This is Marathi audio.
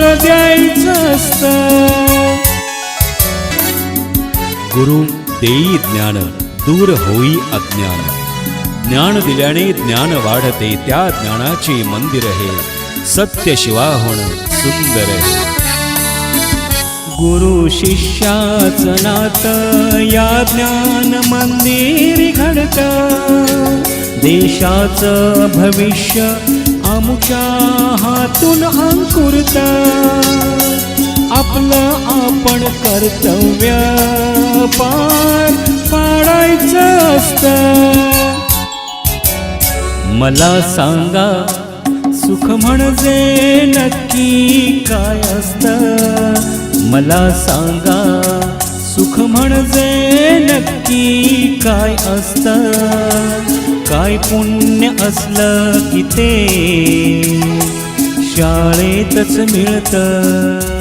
द्यायचं असतं. गुरु देई ज्ञान दूर होई अज्ञान. ज्ञान दिल्याने ज्ञान वाढते त्या ज्ञानाचे मंदिर हे सत्य शिवा होणं सुंदर हे गुरु शिष्याच नात या ज्ञान मंदिर घडत. देशाचं भविष्य आमुच्या हातून अंकुरता. आपलं आपण कर्तव्य पार पाडायचं असतं. मला सांगा सुख म्हणजे नक्की काय असतं? मला सांगा सुख म्हणजे नक्की काय असतं? काय पुण्य असलं की ते शाळेतच मिळतं.